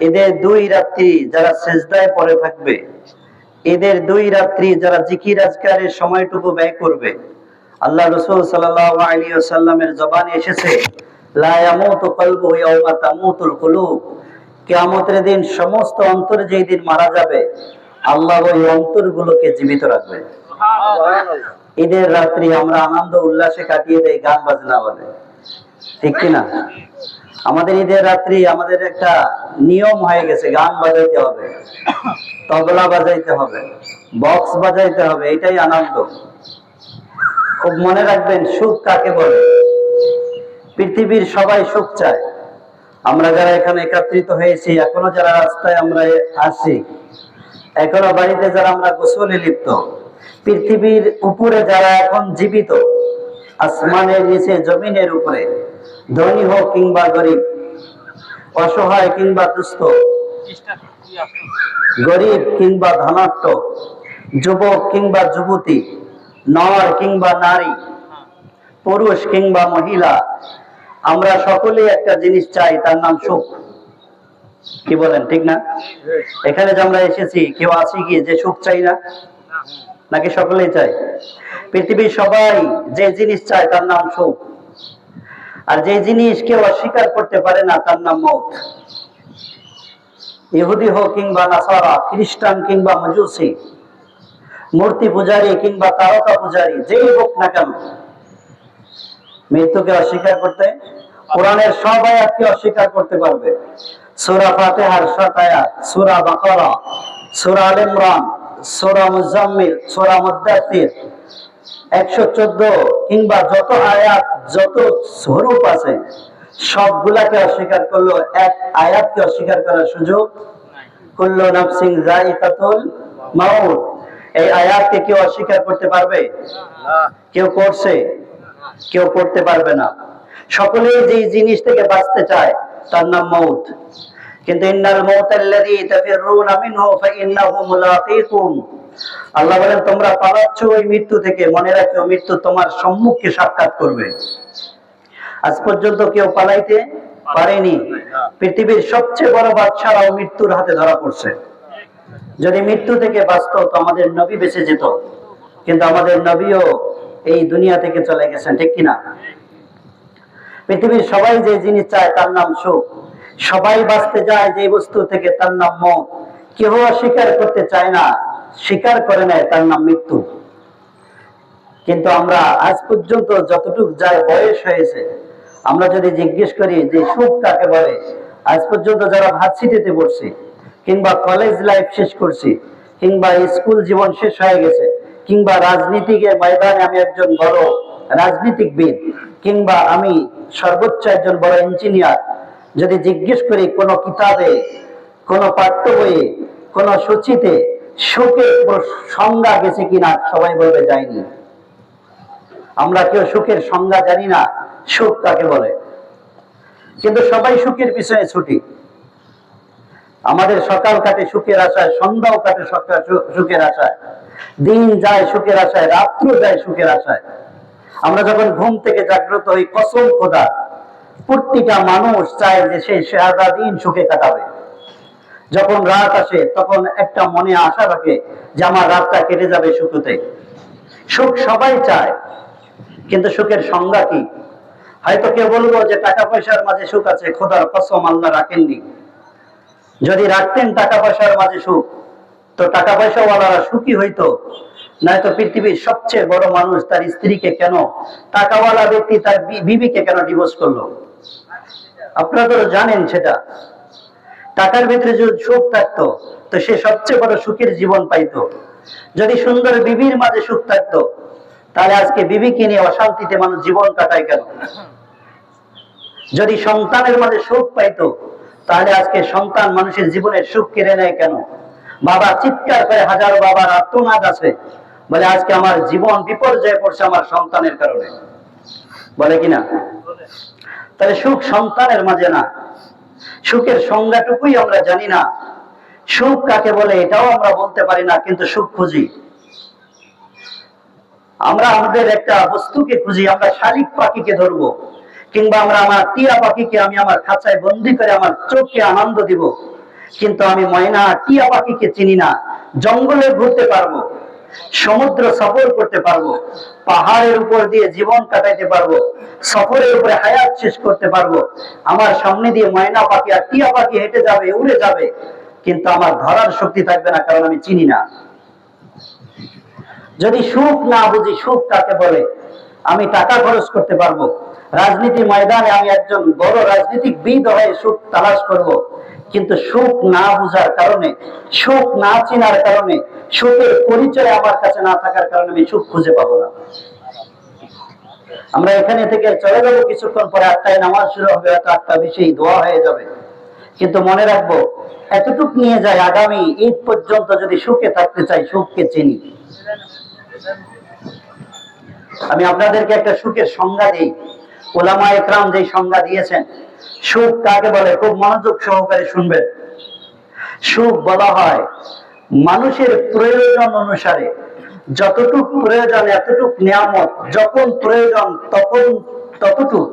এদের দুই রাত্রি যারা সেজদায় পড়ে থাকবে এদের দুই রাত্রি যারা জিকির আজকারের সময়টুকু ব্যয় করবে। আল্লাহ রসুল সাল্লাল্লাহু আলাইহি ওয়াসাল্লামের জবানে এসেছে কিয়ামতের দিন সমস্ত অন্তর যেই দিন মারা যাবে আল্লাহ ওই অন্তরগুলোকে জীবিত রাখবে। ঈদের রাত্রি আমরা আনন্দ উল্লাসে কাটিয়ে দেয় গান বাজনা বলে ঠিক কিনা? আমাদের ঈদের রাত্রি আমাদের একটা নিয়ম হয়ে গেছে, গান বাজাইতে হবে, তবলা বাজাইতে হবে, বক্স বাজাইতে হবে, এটাই আনন্দ। খুব মনে রাখবেন, সুখ কাকে বলে? পৃথিবীর সবাই সুখ চায়। আমরা যারা এখানে একত্রিত হয়েছি, এখনও যারা রাস্তায় আমরা আসি এখনও বাড়িতে যারা আমরা গোসলে লিপ্ত, পৃথিবীর উপরে যারা এখন জীবিত, আসমানের নিচে, জমিনের উপরে ধনী হোক কিংবা গরিব, অসহায় কিংবা দুস্থ, গরিব কিংবা ধনাঢ্য, যুবক কিংবা যুবতী নর কিংবা নারী, পুরুষ কিংবা মহিলা, আমরা সকলেই একটা জিনিস চাই, তার নাম সুখ। কি বলেন, ঠিক না? এখানে যে আমরা এসেছি, কেউ আছি কি যে সুখ চাই না? নাকি সকলেই চাই পৃথিবীর সবাই যে জিনিস চায়, তার নাম সুখ। আর যে জিনিস কেউ অস্বীকার করতে পারে না, তার নাম মৌত। ইহুদি হোক কিংবা নাসারা, খ্রিস্টান কিংবা মজুসি, মূর্তি পূজারী কিংবা তারকা পূজারী, যেই হোক না কেন, মৃত্যুকে অস্বীকার করতে, কোরআনের সব আয়াতকে অস্বীকার করতে পারবে। সূরা ফাতিহার সাত আয়াত, সূরা বাকারা, সূরা আল ইমরান, সূরা মুজাম্মিল, সূরা মুদ্দাথির একশো চোদ্দ কিংবা যত আয়াত যত স্বরূপ আছে সবগুলাকে অস্বীকার করল এক আয়াতকে অস্বীকার করার সুযোগ মাউত। এই আয়াতকে কেউ অস্বীকার করতে পারবে? কেউ করছে? কেউ করতে পারবে না। সকলেই যে জিনিস থেকে বাঁচতে চায় তার নাম মৌত কিন্তু ইন্নাল মাউতাল্লাযী তাফিরুনা মিনহু ফাইন্নাহু মুলাকীকুম আল্লাহ বলেন, তোমরা পালাচ্ছ ওই মৃত্যু থেকে, মনে রাখো মৃত্যু তোমার সম্মুখে সাক্ষাৎ করবে। আজ পর্যন্ত কেউ পালাইতে পারেনি। পৃথিবীর সবচেয়ে বড় বাদশারাও মৃত্যুর হাতে ধরা পড়ছে। যদি মৃত্যু থেকে বাঁচত, তো আমাদের নবী বেঁচে যেত। কিন্তু আমাদের নবীও এই দুনিয়া থেকে চলে গেছেন, ঠিক কিনা? পৃথিবীর সবাই যে জিনিস চায়, তার নাম সুখ। সবাই বাঁচতে যায় যে বস্তু থেকে, তার নাম মত কেউ অস্বীকার করতে চায় না। স্বীকার করে নেয় তার নাম মৃত্যু। কিন্তু আমরা আজ পর্যন্ত যতটুকু যার বয়স হয়েছে, আমরা যদি জিজ্ঞেস করি যে সুখ কাকে বলে, আজ পর্যন্ত যারা ভার্সিটিতে পড়ছি, কিংবা কলেজ লাইফ শেষ করছি, কিংবা স্কুল জীবন শেষ হয়ে গেছে, কিংবা রাজনীতিকের ময়দানে আমি একজন বড় রাজনীতিকবিদ, কিংবা আমি সর্বোচ্চ একজন বড় ইঞ্জিনিয়ার, যদি জিজ্ঞেস করি কোনো কিতাবে, কোন পাঠ্য বইয়ে, কোন সূচিতে সুখের সংজ্ঞা গেছে কিনা সবাই বলবে যায়নি। আমরা কেউ সুখের সংজ্ঞা জানি না, সুখ কাকে বলে? কিন্তু সবাই সুখের পিছনে ছুটি। আমাদের সকাল কাটে সুখের আশায়, সন্ধ্যাও কাটে সকাল সুখের আশায়। দিন যায় সুখের আশায়, রাত্র যায় সুখের আশায়। আমরা যখন ঘুম থেকে জাগ্রত হই, কসম খোদা প্রতিটা মানুষ চায় যে সে সারা দিন সুখে কাটাবে। যখন রাত আসে, তখন একটা মনে আশা রাখে যে আমার রাতটা কেটে যাবে সুখতে। সুখ সবাই চায়, কিন্তু সুখের সংজ্ঞা কি? হয়তো কেউ বলব যে টাকা পয়সার মাঝে সুখ আছে, খোদার কসম আল্লাহ রাখেননি। যদি রাখতেন টাকা পয়সার মাঝে সুখ, তো টাকা পয়সাওয়ালারা সুখী হইতো। নয়তো পৃথিবীর সবচেয়ে বড় মানুষ তার স্ত্রীকে কেন, টাকাওয়ালা ব্যক্তি তার বিবিকে কেন ডিভোর্স করল? আপনারা তো জানেন সেটা। টাকার ভিতরে যদি সুখ থাকতো, তো সে সবচেয়ে বড় সুখের জীবন পাইতো। যদি সুন্দর বিবির মাঝে সুখ থাকতো, তাহলে আজকে বিবিকে নিয়ে অশান্তিতে মানুষ জীবন কাটায় কেন? যদি সন্তানের মাঝে সুখ পাইতো, তাহলে আজকে সন্তান মানুষের জীবনের সুখ কেড়ে নেয় কেন? বাবা চিৎকার করে হাজারো বাবার আত্মনাদ আছে। বলে, আজকে আমার জীবন বিপর্যয়ে পড়ছে আমার সন্তানের কারণে। বলে কিনা তাহলে সুখ সন্তানের মাঝে না। সুখের সংজ্ঞাটুকুই আমরা জানি না। সুখ কাকে বলে এটাও আমরা বলতে পারি না, কিন্তু সুখ খুঁজি। আমরা আমাদের একটা বস্তুকে খুঁজি, আমরা শালিক পাখিকে ধরবো, কিংবা আমরা আমার টিয়া পাখিকে আমি আমার খাঁচায় বন্দি করে আমার চোখকে আনন্দ দিব, কিন্তু আমি ময়না টিয়া পাখিকে চিনি না, জঙ্গলে ঘুরতে পারব। সমুদ্র সফর করতে পারব, পাহাড়ের উপর দিয়ে জীবন কাটাইতে পারব, সফরের উপরে হায়াত শেষ করতে পারব, আমার সামনে দিয়ে ময়না পাখি আর টিয়া পাখি হেঁটে যাবে, উড়ে যাবে, কিন্তু আমার ধরার শক্তি থাকবে না, কারণ আমি চিনি না। যদি সুখ না বুঝি, সুখ কাকে বলে? আমি টাকা খরচ করতে পারব। রাজনীতি ময়দানে আমি একজন বড় রাজনীতিক বিদ হয়ে সুখ তালাশ করব। কিন্তু সুখ না বুঝার কারণে, সুখ না চিনার কারণে, সুখের পরিচয় আমার কাছে না থাকার কারণে আমি সুখ খুঁজে পাবো না। আমরা এখানে থেকে চলে যাব, কিছুক্ষণ পরে আটটায় নামাজ শুরু হবে, হয়তো আটটা বেশি দোয়া হয়ে যাবে। কিন্তু মনে রাখব, এতটুক নিয়ে যায় আগামী ঈদ পর্যন্ত যদি সুখে থাকতে চাই, সুখকে চিনি। আমি আপনাদেরকে একটা সুখের সংজ্ঞা দিই। ওলামা একরাম যে সংজ্ঞা দিয়েছেন সুখ কাকে বলে? খুব মনোযোগ সহকারে শুনবেন। সুখ বলা হয় মানুষের প্রয়োজন অনুসারে যতটুক প্রয়োজন, এতটুক নিয়ামত, যখন প্রয়োজন তখন ততটুক।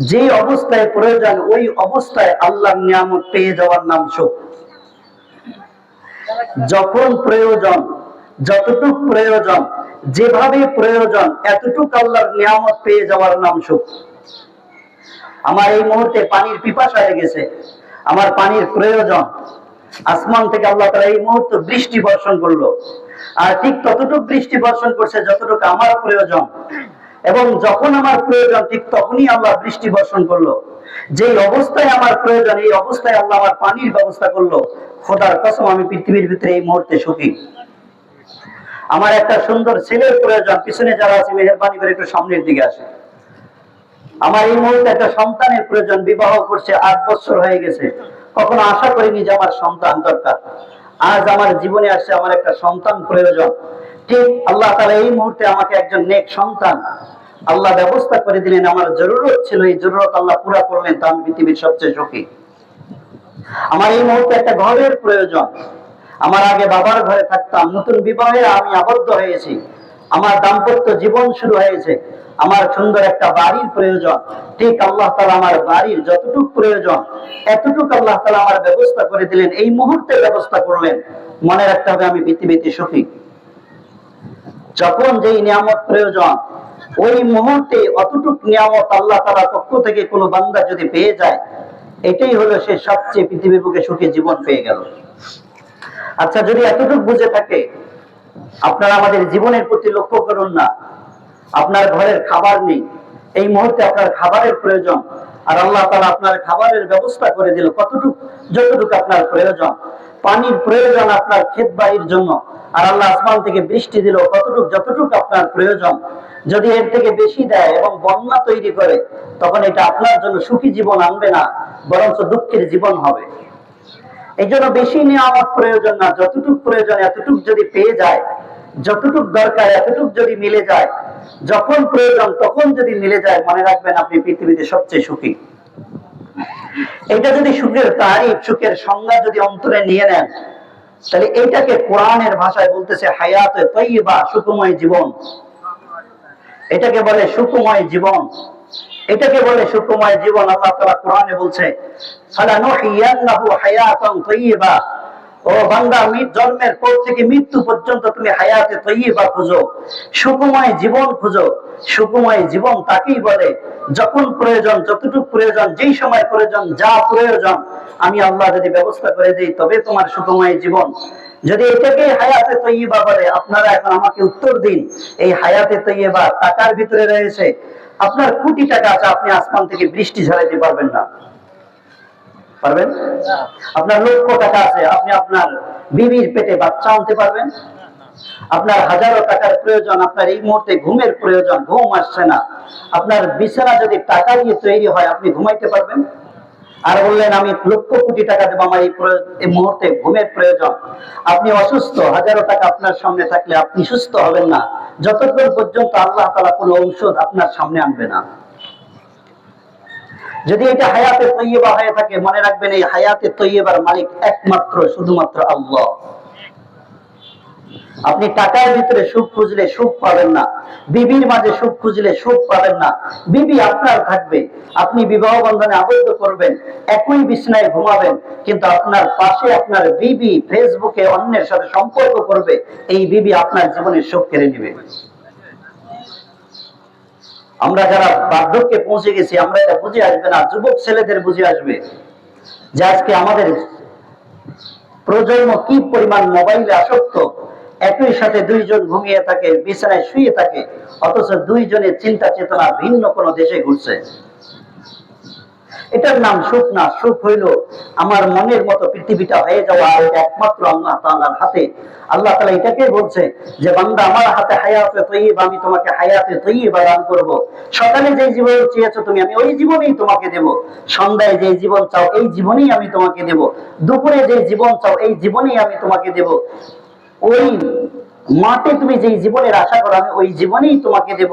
যে অবস্থায় প্রয়োজন, ওই অবস্থায় আল্লাহ নিয়ামত পেয়ে যাওয়ার নাম সুখ। যখন প্রয়োজন, যতটুক প্রয়োজন, যেভাবে প্রয়োজন, এতটুক আল্লাহর নিয়ামত পেয়ে যাওয়ার নাম সুখ। আমার এই মুহূর্তে পানির পিপাসা লেগেছে। আমার পানির প্রয়োজন। আসমান থেকে আল্লাহ তালা এই মুহূর্তে বৃষ্টি বর্ষণ করল। আর ঠিক ততটুক বৃষ্টি বর্ষণ করছে যতটুকু আমার প্রয়োজন। এবং যখন আমার প্রয়োজন, ঠিক তখনই আল্লাহ বৃষ্টি বর্ষণ করল। যে অবস্থায় আমার প্রয়োজন, এই অবস্থায় আল্লাহ আমার পানির ব্যবস্থা করল। খোদার কসম, আমি পৃথিবীর ভিতরে এই মুহূর্তে সুখী। আমার একটা সুন্দর ছেলের প্রয়োজন। পিছনে যারা আছে, মেহরবানি করে একটু সামনের দিকে আসে। আমার এই মুহূর্তে একটা সন্তানের প্রয়োজন, বিবাহ করছে, আট বছর হয়ে গেছে। কখনো আশা করিনি যে আমার সন্তান দরকার। আজ আমার জীবনে আসছে আমার একটা সন্তান প্রয়োজন। ঠিক আল্লাহ তালা এই মুহূর্তে আমাকে একজন নেক সন্তান। আল্লাহ ব্যবস্থা করে দিলেন, আমার জরুরত ছিল, এই জরুরত আল্লাহ পুরা করলেন, তা আমি পৃথিবীর সবচেয়ে সুখী। আমার এই মুহূর্তে একটা ঘরের প্রয়োজন। আমার আগে বাবার ঘরে থাকতাম, নতুন বিবাহে আমি আবদ্ধ হয়েছি। আমার দাম্পত্য জীবন শুরু হয়েছে। আমার সুন্দর একটা বাড়ির প্রয়োজন। ঠিক আল্লাহ তালা আমার বাড়ির যতটুক প্রয়োজন, এতটুক আল্লাহ তালা আমার ব্যবস্থা করে দিলেন। এই মুহূর্তে ব্যবস্থা করলেন। মনে রাখতে হবে আমি পৃথিবীতে সুখী যখন যেই নিয়ামত প্রয়োজন, ওই মুহূর্তে অতটুক নিয়ামত আল্লাহ তালা পক্ষ থেকে কোনো বান্দা যদি পেয়ে যায়, এটাই হলো সে সবচেয়ে পৃথিবী বুকে সুখী জীবন পেয়ে গেল। আচ্ছা যদি এতটুকু বুঝে থাকে আপনারা আমাদের জীবনের প্রতি লক্ষ্য করুন না। আপনার ঘরের খাবার নেই। এই মুহূর্তে আপনার খাবারের প্রয়োজন। আর আল্লাহ তালা আপনার খাবারের ব্যবস্থা করে দিল। কতটুকু যতটুকু আপনার প্রয়োজন। পানির প্রয়োজন আপনার ক্ষেত বাড়ির জন্য। আর আল্লাহ আসমান থেকে বৃষ্টি দিল। কতটুকু যতটুকু আপনার প্রয়োজন। যদি এর থেকে বেশি দেয় এবং বন্যা তৈরি করে, তখন এটা আপনার জন্য সুখী জীবন আনবে না, বরঞ্চ দুঃখের জীবন হবে। এই জন্য বেশি নিয়ামত প্রয়োজন না, যতটুক প্রয়োজন, এতটুক যদি পেয়ে যায়, যতটুক দরকার, এতটুক যদি মিলে যায়, যখন প্রয়োজন তখন যদি মিলে যায়, মনে রাখবেন আপনি পৃথিবীতে সবচেয়ে সুখী। এটা যদি সুখের তারিফ, সুখের সংজ্ঞা যদি অন্তরে নিয়ে নেন, তাহলে এইটাকে কোরআনের ভাষায় বলতেছে হায়াতে তৈবা সুখময় জীবন। এটাকে বলে সুখময় জীবন। এটাকে বলে সুখময় জীবন, আল্লাহ তাআলা কোরআনে বলছে ও বান্দা জন্মের পর থেকে মৃত্যু পর্যন্ত তুমি হায়াতে তৈয়বা খুঁজো সুখময় জীবন খুঁজো। সুখময় জীবন তাকেই বলে, যখন প্রয়োজন, যতটুকু প্রয়োজন, যেই সময় প্রয়োজন, যা প্রয়োজন, আমি আল্লাহ যদি ব্যবস্থা করে দিই, তবে তোমার সুখময় জীবন। যদি এটাকে হায়াতে তৈয়বা বলে, আপনারা এখন আমাকে উত্তর দিন, এই হায়াতে তৈয়বা টাকার ভিতরে রয়েছে? আপনার কোটি টাকা আছে আপনি আসমান থেকে বৃষ্টি ঝরাইতে পারবেন না। পারবেন? আপনার লক্ষ টাকা আছে আপনি আপনার বিবির পেটে বাচ্চা আনতে পারবেন। আপনার হাজারো টাকার প্রয়োজন আপনার এই মুহূর্তে ঘুমের প্রয়োজন ঘুম আসছে না। আপনার বিছানা যদি টাকা দিয়ে তৈরি হয় আপনি ঘুমাইতে পারবেন? আর বললেন, আমি লক্ষ কোটি টাকা দেবো আমার এই মুহূর্তে ঘুমের প্রয়োজন। আপনি অসুস্থ, হাজারো টাকা আপনার সামনে থাকলে আপনি সুস্থ হবেন না। যতক্ষণ পর্যন্ত আল্লাহ তালা কোনো ঔষধ আপনার সামনে আনবে না। যদি এটা হায়াতে তৈয়বা হয়ে থাকে, মনে রাখবেন এই হায়াতে তৈয়বার মালিক একমাত্র, শুধুমাত্র আল্লাহ। আপনি টাকার ভিতরে সুখ খুঁজলে সুখ পাবেন না। বিবির মাঝে সুখ খুঁজলে সুখ পাবেন না। বিবি আপনার থাকবে। আপনি বিবাহ বন্ধনে আবদ্ধ করবেন। একই বিছনায় ঘুমাবেন। কিন্তু আপনার পাশে আপনার বিবি ফেসবুকে অন্যের সাথে সম্পর্ক করবে। এই বিবি আপনার জীবনের সুখ কেড়ে নেবে। আমরা যারা বার্ধক্যে পৌঁছে গেছি, আমরা এটা বুঝে আসবে না। যুবক ছেলেদের বুঝে আসবে যে আজকে আমাদের প্রজন্ম কি পরিমাণ মোবাইলে আসক্ত। একই সাথে দুইজন ঘুমিয়ে থাকে, বিছানায় শুয়ে থাকে, অথচ দুইজনের চিন্তা চেতনা ভিন্ন কোনো দেশে ঘুরছে। এটার নাম সুখ না, সুখ হইল আমার মনের মতো পৃথিবীটা হয়ে যাওয়া আর একমাত্র আল্লাহ তাআলার হাতে। আল্লাহ তাআলা এটাকে বলছে যে, বান্দা, আমার হাতে হায়াতে তৈব আমি তোমাকে হায়াতে তৈবা দান করব। সকালে যে জীবন চেয়েছো তুমি, আমি ওই জীবনেই তোমাকে দেব। সন্ধ্যায় যে জীবন চাও, এই জীবনেই আমি তোমাকে দেব। দুপুরে যে জীবন চাও, এই জীবনেই আমি তোমাকে দেব। ওই মাঠে তুমি যে জীবনের আশা করো, আমি ওই জীবনেই তোমাকে দেব।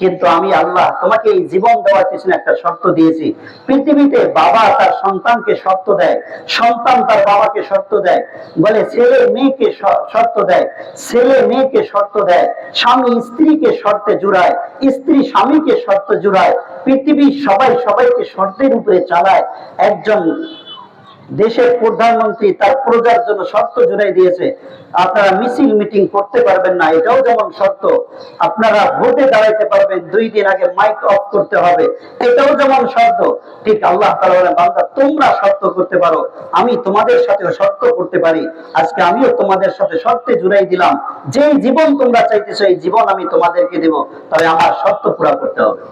কিন্তু আমি আল্লাহ তোমাকে এই জীবন দেওয়ার পিছনে একটা শর্ত দিয়েছি। পৃথিবীতে বাবা তার সন্তানকে শর্ত দেয়, সন্তান তার বাবাকে শর্ত দেয়। বলে ছেলে মেয়েকে শর্ত দেয়, ছেলে মেয়েকে শর্ত দেয়, স্বামী স্ত্রীকে শর্তে জুড়ায়, স্ত্রী স্বামীকে শর্ত জুড়ায়। পৃথিবীর সবাই সবাইকে শর্তের উপরে চালায়। একজন দেশের প্রধানমন্ত্রী তার প্রজার জন্য শর্ত জুড়াই দিয়েছে। আপনারা মিছিল মিটিং করতে পারবেন না, এটাও যেমন শর্ত। আপনারা ভোটে দাঁড়াইতে পারবেন, দুই দিন আগে মাইক অফ করতে হবে, এটাও যেমন শর্ত। ঠিক আল্লাহ বান্দা, তোমরা শর্ত করতে পারো, আমি তোমাদের সাথে শর্ত করতে পারি। আজকে আমিও তোমাদের সাথে শর্তে জুড়াই দিলাম যে জীবন তোমরা চাইতেছো, এই জীবন আমি তোমাদেরকে দেব, তবে আমার শর্ত পুরা করতে হবে।